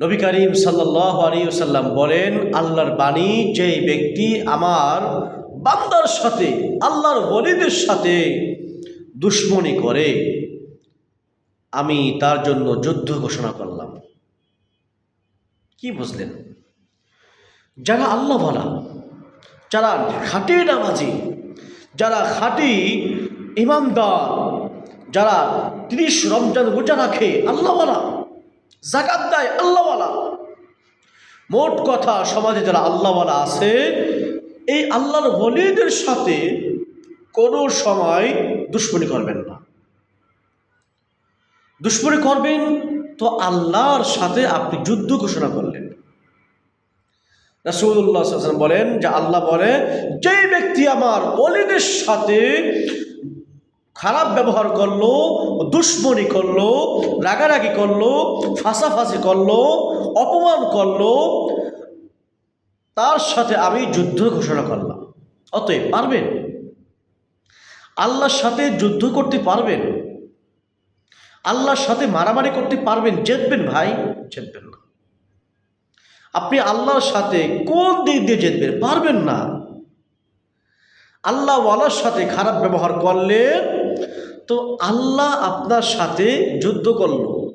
নবী করিম সাল্লাহ আলিয়াল্লাম বলেন, আল্লাহর বাণী যে ব্যক্তি আমার বান্দার সাথে, আল্লাহর বলিদের সাথে দুশ্মনী করে, আমি তার জন্য যুদ্ধ ঘোষণা করলাম। কি বুঝলেন? যারা আল্লাহ বলা যারা খাটে নামাজি, যারা খাঁটি ইমানদার যারা তিরিশ রমজান রোজা রাখে, আল্লাহওয়ালা জাকাত দেয় আল্লাহওয়ালা। মোট কথা, সমাজে যারা আল্লাহওয়ালা আছে, এই আল্লাহর বলিদের সাথে কোনো সময় দুশ্মনী করবেন না। দুশ্মনী করবেন তো আল্লাহর সাথে আপনি যুদ্ধ ঘোষণা করলেন। রাসুল্লাহ বলেন যে আল্লাহ বলে যে ব্যক্তি আমার অলিদের সাথে খারাপ ব্যবহার করল, দুশ্মনী করল, রাগারাগি করল, ফাঁসাফাঁসি করল, অপমান করল, তার সাথে আমি যুদ্ধ ঘোষণা করলাম। অতএব পারবেন? আল্লাহর সাথে যুদ্ধ করতে পারবেন? আল্লাহর সাথে মারামারি করতে পারবেন? জিতবেন ভাই? জিতবেন না। আপনি আল্লাহর সাথে কোন দিক দিয়ে জেতবেন? পারবেন না। আল্লাহ ওয়ালার সাথে খারাপ ব্যবহার করলে তো আল্লাহ আপনার সাথে যুদ্ধ করল।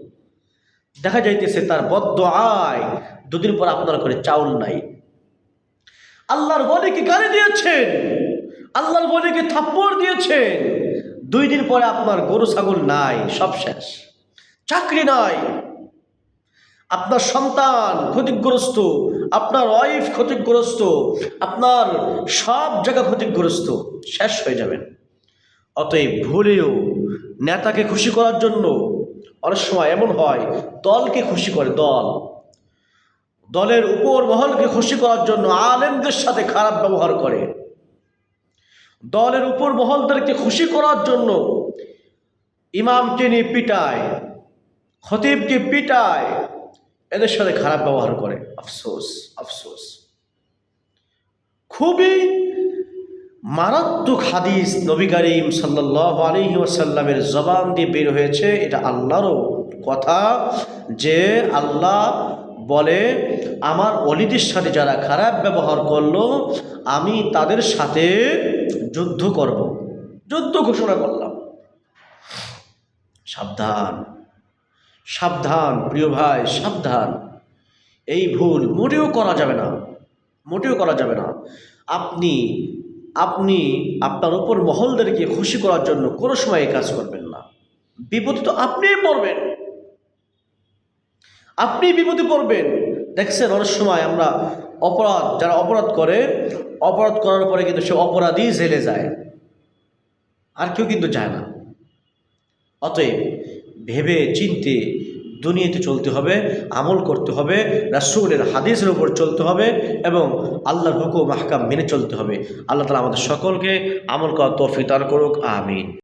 দেখা যাইতেছে তার বদ্ধ আয় দুদিন পর আপনার ঘরে চাউল নাই। আল্লাহর বলিকে গালি দিয়েছেন? আল্লাহর বলিকে থাপ্পড় দিয়েছেন? দুই দিন পরে আপনার গরু, ছাগল নাই, সব শেষ। চাকরি নাই। আপনার সন্তান ক্ষতিগ্রস্ত, আপনার ওয়াইফ ক্ষতিগ্রস্ত, আপনার সব জায়গা ক্ষতিগ্রস্ত, শেষ হয়ে যাবেন। অতএব ভুলেও নেতাকে খুশি করার জন্য অনেক সময় এমন হয়, দলকে খুশি করে দল। দলের উপর মহলকে খুশি করার জন্য আলেমদের সাথে খারাপ ব্যবহার করে। দলের উপর মহলদেরকে খুশি করার জন্য ইমামকে নিয়ে পিটায়, খতিবকে পিটায়, এদের সাথে খারাপ ব্যবহার করে। আফসোস আফসোস। খুবই মারাত্মক হাদিস নবী করিম সাল্লাহ আলহি ওয়াসাল্লামের জবান দিয়ে বের হয়েছে, এটা আল্লাহরও কথা যে আল্লাহ বলে, আমার অলিদের সাথে যারা খারাপ ব্যবহার করল, আমি তাদের সাথে যুদ্ধ করব। যুদ্ধ ঘোষণা করলাম। সাবধান সাবধান প্রিয় ভাই, সাবধান। এই ভুল মোটেও করা যাবে না, মোটেও করা যাবে না। আপনি আপনি আপনার উপর মহলদেরকে খুশি করার জন্য কোনো সময় কাজ করবেন না। বিপদে তো আপনিই পড়বেন। আপনি বিপদে পড়বেন। দেখছেন অনেক সময় আমরা অপরাধ, যারা অপরাধ করে, অপরাধ করার পরে কিন্তু সে অপরাধী জেলে যায়। আর কেউ কিন্তু যায় না। অতএব ভেবে চিনতে দুনিয়াতে চলতে হবে, আমল করতে হবে, রাসুলের হাদিসের উপর চলতে হবে এবং আল্লাহর হুকুম মাহকাম মেনে চলতে হবে। আল্লাহ তালা আমাদের সকলকে আমল করা তৌফিক করুক, আমিন।